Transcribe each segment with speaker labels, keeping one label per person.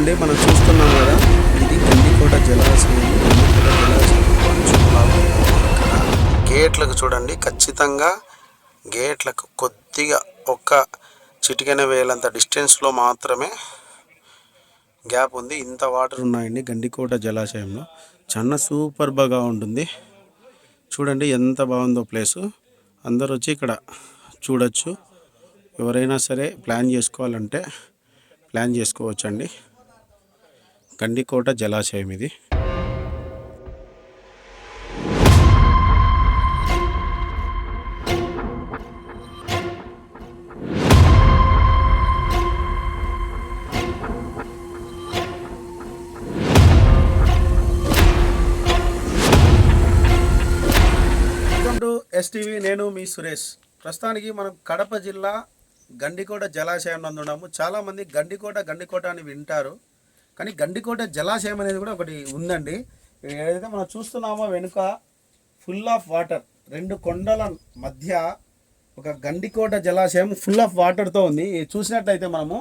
Speaker 1: ఉంది. మనం చూస్తున్నాం కదా ఇది గండికోట జలాశయం. గండికోట జలాశయం గేట్లకు చూడండి. ఖచ్చితంగా గేట్లకు కొద్దిగా ఒక్క చిటికెన వేలంత డిస్టెన్స్లో మాత్రమే గ్యాప్ ఉంది. ఇంత వాటర్ ఉన్నాయండి గండికోట జలాశయంలో. చాలా బాగా ఉంటుంది. చూడండి ఎంత బాగుందో ప్లేసు అందరు వచ్చి ఇక్కడ చూడొచ్చు. ఎవరైనా సరే ప్లాన్ చేసుకోవాలంటే ప్లాన్ చేసుకోవచ్చండి. గండికోట జలాశయం ఇది. ఎస్టీవీ నేను మీ సురేష్. ప్రస్తుతానికి మనం కడప జిల్లా గండికోట జలాశయం నందు ఉన్నాము. చాలామంది గండికోట గండికోట అని వింటారు. కానీ గండికోట జలాశయం అనేది కూడా ఒకటి ఉందండి. ఏదైతే మనం చూస్తున్నామో వెనుక ఫుల్ ఆఫ్ వాటర్ రెండు కొండల మధ్య ఒక గండికోట జలాశయం ఫుల్ ఆఫ్ వాటర్తో ఉంది. చూసినట్లయితే మనము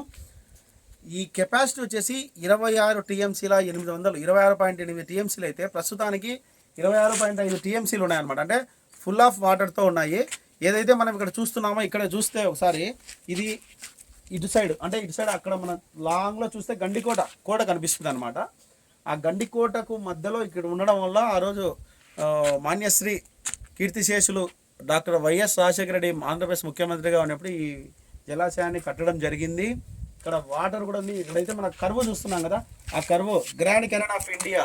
Speaker 1: ఈ కెపాసిటీ వచ్చేసి ఇరవై ఆరు టీఎంసీల ఎనిమిది వందలు ఇరవై ఆరు పాయింట్ ఎనిమిది టీఎంసీలు అయితే ప్రస్తుతానికి ఇరవై ఆరు పాయింట్ ఐదు టీఎంసీలు ఉన్నాయన్నమాట. అంటే ఫుల్ ఆఫ్ వాటర్తో ఉన్నాయి. ఏదైతే మనం ఇక్కడ చూస్తున్నామో ఇక్కడ చూస్తే ఒకసారి ఇది ఇటు సైడ్ అంటే ఇటు సైడ్ అక్కడ మన లాంగ్లో చూస్తే గండికోట కోట కనిపిస్తుంది అనమాట ఆ గండికోటకు మధ్యలో ఇక్కడ ఉండడం వల్ల ఆ రోజు మాన్యశ్రీ కీర్తిశేషులు డాక్టర్ వైఎస్ రాజశేఖర రెడ్డి ఆంధ్రప్రదేశ్ ముఖ్యమంత్రిగా ఉన్నప్పుడు ఈ జలాశయాన్ని కట్టడం జరిగింది. ఇక్కడ వాటర్ కూడా ఉంది. ఇక్కడైతే మన కరువు చూస్తున్నాం కదా. ఆ కరువు గ్రాండ్ కెనన్ ఆఫ్ ఇండియా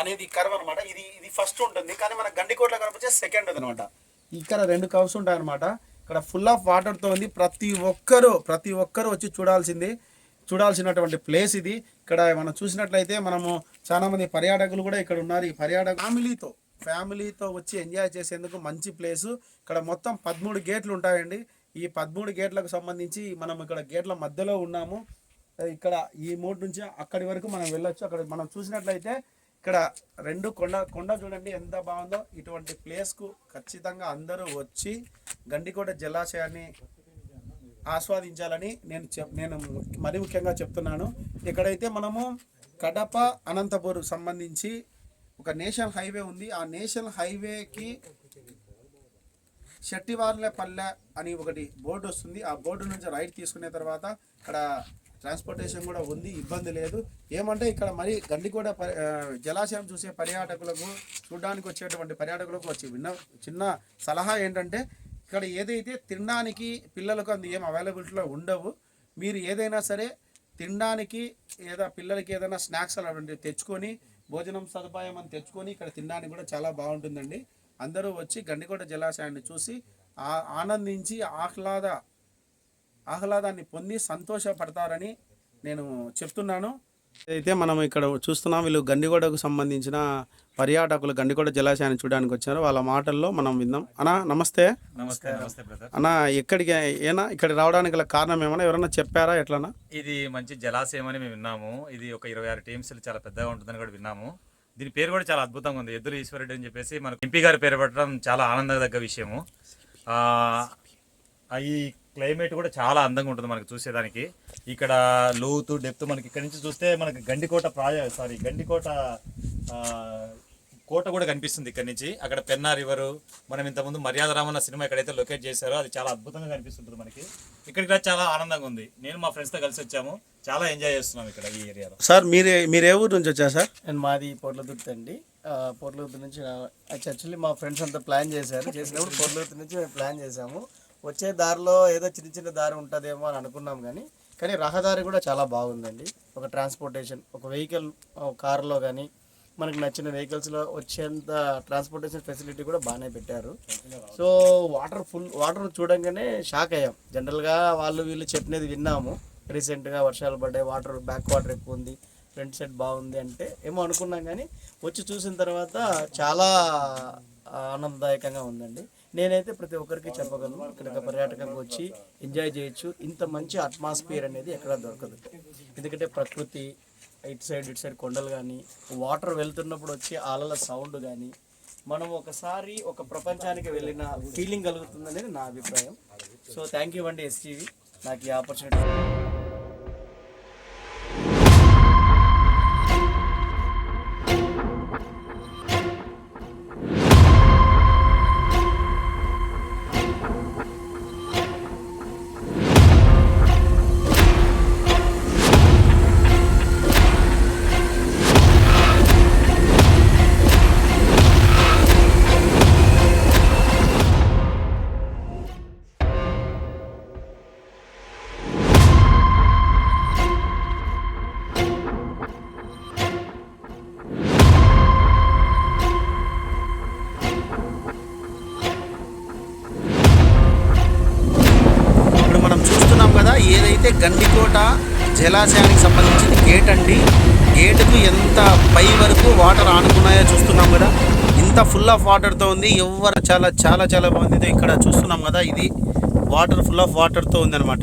Speaker 1: అనేది కర్వ్ అనమాట ఇది ఇది ఫస్ట్ ఉంటుంది. కానీ మన గండికోటలో కనిపించే సెకండ్ అనమాట ఇక్కడ రెండు కవ్స్ ఉంటాయన్నమాట. ఇక్కడ ఫుల్ ఆఫ్ వాటర్తో ఉంది. ప్రతి ఒక్కరూ ప్రతి ఒక్కరూ వచ్చి చూడాల్సింది చూడాల్సినటువంటి ప్లేస్ ఇది. ఇక్కడ మనం చూసినట్లయితే మనము చాలామంది పర్యాటకులు కూడా ఇక్కడ ఉన్నారు. ఈ పర్యాటక ఫ్యామిలీతో ఫ్యామిలీతో వచ్చి ఎంజాయ్ చేసేందుకు మంచి ప్లేసు ఇక్కడ మొత్తం పదమూడు గేట్లు ఉంటాయండి. ఈ పదమూడు గేట్లకు సంబంధించి మనం ఇక్కడ గేట్ల మధ్యలో ఉన్నాము. ఇక్కడ ఈ మూడు నుంచి అక్కడి వరకు మనం వెళ్ళొచ్చు. అక్కడ మనం చూసినట్లయితే ఇక్కడ రెండు కొండ కొండ చూడండి ఎంత బాగుందో. ఇటువంటి ప్లేస్కు ఖచ్చితంగా అందరూ వచ్చి గండికోట జలాశయాన్ని ఆస్వాదించాలని నేను చెప్ నేను మరీ ముఖ్యంగా చెప్తున్నాను. ఇక్కడైతే మనము కడప అనంతపూర్ సంబంధించి ఒక నేషనల్ హైవే ఉంది ఆ నేషనల్ హైవేకి శెట్టివార్లపల్లె అని ఒకటి బోర్డు వస్తుంది. ఆ బోర్డు నుంచి రైట్ తీసుకునే తర్వాత ఇక్కడ ట్రాన్స్పోర్టేషన్ కూడా ఉంది ఇబ్బంది లేదు. ఏమంటే ఇక్కడ మరి గండికోట జలాశయం చూసే పర్యాటకులకు చూడడానికి వచ్చేటువంటి పర్యాటకులకు వచ్చి విన్న చిన్న సలహా ఏంటంటే ఇక్కడ ఏదైతే తినడానికి పిల్లలకు అందు ఏం అవైలబిలిటీలో ఉండవు మీరు ఏదైనా సరే తినడానికి లేదా పిల్లలకి ఏదైనా స్నాక్స్ అలాంటివి తెచ్చుకొని భోజనం సదుపాయం అని తెచ్చుకొని ఇక్కడ తినడానికి కూడా చాలా బాగుంటుందండి. అందరూ వచ్చి గండికోట జలాశయాన్ని చూసి ఆనందించి ఆహ్లాద ఆహ్లాదాన్ని పొంది సంతోషపడతారని నేను చెప్తున్నాను. అయితే మనం ఇక్కడ చూస్తున్నాం వీళ్ళు గండికోటకు సంబంధించిన పర్యాటకులు గండికోట జలాశయాన్ని చూడడానికి వచ్చారు. వాళ్ళ మాటల్లో మనం విందాం. అన్నా నమస్తే.
Speaker 2: నమస్తే నమస్తే బ్రదర్.
Speaker 1: అన్నా ఎక్కడికి ఏనా? ఇక్కడ రావడానికి గల కారణం ఏమన్నా? ఎవరన్నా చెప్పారా? ఎట్లనా
Speaker 2: ఇది మంచి జలాశయం అని మేము విన్నాము. ఇది ఒక ఇరవై ఆరు టీమ్స్ చాలా పెద్దగా ఉంటుందని కూడా విన్నాము. దీని పేరు కూడా చాలా అద్భుతంగా ఉంది. ఎద్దుల ఈశ్వరుడు అని చెప్పేసి మనకు ఎంపీ గారి పేరు పెట్టడం చాలా ఆనందదగ్గ విషయము. ఈ క్లైమేట్ కూడా చాలా అందంగా ఉంటుంది మనకు చూసేదానికి. ఇక్కడ లోతు డెప్త్ మనకి ఇక్కడ నుంచి చూస్తే మనకి గండికోట ప్రాయ సారీ గండికోట ఆ, కోట కూడా కనిపిస్తుంది ఇక్కడ నుంచి. అక్కడ పెన్నా రివర్ మనం ఇంతకుముందు మర్యాద రామన్న సినిమా ఎక్కడైతే లొకేట్ చేశారో అది చాలా అద్భుతంగా కనిపిస్తుంటుంది మనకి. ఇక్కడికి చాలా ఆనందంగా ఉంది. నేను మా ఫ్రెండ్స్తో కలిసి వచ్చాము. చాలా ఎంజాయ్ చేస్తున్నాం ఇక్కడ ఈ ఏరియాలో.
Speaker 1: సార్ మీరే మీరు ఏ ఊరు నుంచి వచ్చారు సార్?
Speaker 3: అండ్ మాది పొట్లదుర్తి అండి. ఆ, పొట్లదుర్తి నుంచి యాక్చువల్లీ మా ఫ్రెండ్స్ అంతా ప్లాన్ చేశారు. చేసినప్పుడు పొట్లదుర్తి నుంచి మేము ప్లాన్ చేసాము వచ్చే దారిలో ఏదో చిన్న చిన్న దారి ఉంటుందేమో అని అనుకున్నాం కానీ కానీ రహదారి కూడా చాలా బాగుందండి. ఒక ట్రాన్స్పోర్టేషన్ ఒక వెహికల్ కారులో కానీ మనకు నచ్చిన వెహికల్స్లో వచ్చేంత ట్రాన్స్పోర్టేషన్ ఫెసిలిటీ కూడా బాగానే పెట్టారు. సో వాటర్ ఫుల్ వాటర్ చూడంగానే షాక్ అయ్యాం. జనరల్గా వాళ్ళు వీళ్ళు చెప్పినది విన్నాము. రీసెంట్గా వర్షాలు పడ్డాయి వాటర్ బ్యాక్ వాటర్ ఎక్కువ ఉంది ఫ్రంట్ సైడ్ బాగుంది అంటే ఏమో అనుకున్నాం కానీ వచ్చి చూసిన తర్వాత చాలా ఆనందదాయకంగా ఉందండి. నేనైతే ప్రతి ఒక్కరికి చెప్పగలను ఇక్కడ పర్యాటకంగా వచ్చి ఎంజాయ్ చేయొచ్చు. ఇంత మంచి అట్మాస్ఫియర్ అనేది ఎక్కడ దొరకదు. ఎందుకంటే ప్రకృతి ఇటు సైడ్ ఇటు సైడ్ కొండలు కానీ వాటర్ వెళ్తున్నప్పుడు వచ్చే అలల సౌండ్ కానీ మనం ఒకసారి ఒక ప్రపంచానికి వెళ్ళిన ఫీలింగ్ కలుగుతుందనేది నా అభిప్రాయం. సో థ్యాంక్ యూ అండి ఎస్టీవీ నాకు ఈ ఆపర్చునిటీ ఇప్పుడు మనం చూస్తున్నాం కదా ఏదైతే
Speaker 1: గండికోట జలాశయానికి సంబంధించిన గేట్ అండి గేటుకు ఎంత పై వరకు వాటర్ ఆనుకున్నాయో చూస్తున్నాం కదా. ఇంత ఫుల్ ఆఫ్ వాటర్తో ఉంది. ఎవరు చాలా చాలా చాలా బాగుంది. ఇక్కడ చూస్తున్నాం కదా ఇది వాటర్ ఫుల్ ఆఫ్ వాటర్తో ఉందన్నమాట.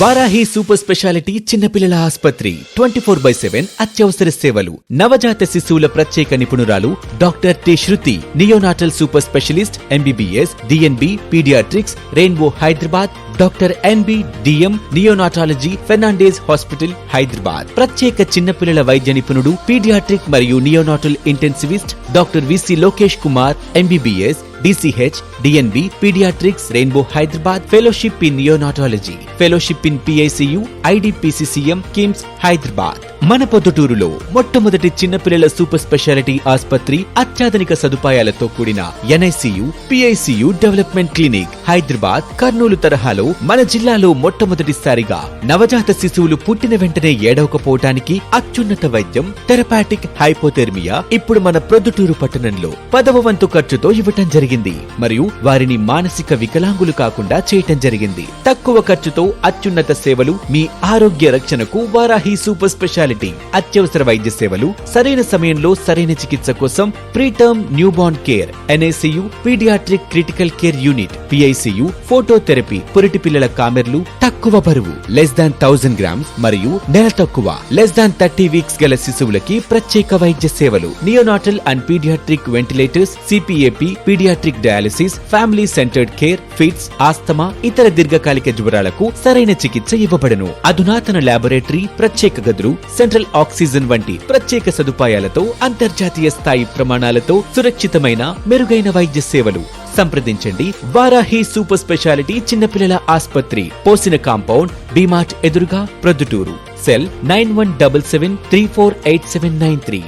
Speaker 4: వారాహి సూపర్ స్పెషాలిటీ చిన్నపిల్లల ఆసుపత్రి. ట్వంటీ ఫోర్ బై సెవెన్ అత్యవసర సేవలు. నవజాత శిశువుల ప్రత్యేక నిపుణురాలు doctor T. Shruti neonatal super specialist MBBS DNB pediatrics rainbow Hyderabad doctor NB DM neonatology Fernandez hospital Hyderabad. ప్రత్యేక చిన్నపిల్లల వైద్య నిపుణుడు పీడియాట్రిక్ మరియు neonatal intensivist doctor VC Lokesh Kumar MBBS DCH DNB pediatrics rainbow Hyderabad fellowship in neonatology fellowship in PICU IDPCCM KIMS Hyderabad మన పొద్దుటూరులో మొట్టమొదటి చిన్నపిల్లల super speciality ఆసుపత్రి అత్యాధునిక సదుపాయాలతో కూడిన NICU PICU development clinic Hyderabad Kurnool తరహాలో మన జిల్లాలో మొట్టమొదటిసారిగా నవజాత శిశువులు పుట్టిన వెంటనే ఏడవకపోవటానికి అత్యున్నత వైద్యం థెరపాటిక్ హైపోథెర్మియా ఇప్పుడు మన ప్రొద్దుటూరు పట్టణంలో పదవ వంతు ఖర్చుతో ఇవ్వటం జరిగింది. మరియు వారిని మానసిక వికలాంగులు కాకుండా చేయటం జరిగింది. తక్కువ ఖర్చుతో అత్యున్నత సేవలు మీ ఆరోగ్య రక్షణకు వారాహి సూపర్ స్పెషాలిటీ. అత్యవసర వైద్య సేవలు సరైన సమయంలో సరైన చికిత్స కోసం preterm newborn care NICU pediatric critical care unit PICU phototherapy పురిటి పిల్లల కామెర్లు తక్కువ బరువు లెస్ దాన్ థౌసండ్ గ్రామ్స్ మరియు నెల తక్కువ లెస్ దాన్ థర్టీ వీక్స్ గల శిశువులకి ప్రత్యేక వైద్య సేవలు neonatal and pediatric ventilators CPAP pediatric dialysis family centered care fits asthma ఇతర దీర్ఘకాలిక జ్వరాలకు సరైన చికిత్స ఇవ్వబడను. అధునాతన ల్యాబొరేటరీ ప్రత్యేక గదులు సెంట్రల్ ఆక్సిజన్ వంటి ప్రత్యేక సదుపాయాలతో అంతర్జాతీయ స్థాయి ప్రమాణాలతో సురక్షితమైన మెరుగైన వైద్య సేవలు. సంప్రదించండి. వారాహి సూపర్ స్పెషాలిటీ చిన్నపిల్లల ఆసుపత్రి. పోసిన కాంపౌండ్ డిమార్ట్ ఎదురుగా Proddatur. Cell nine one double seven three four eight seven nine three.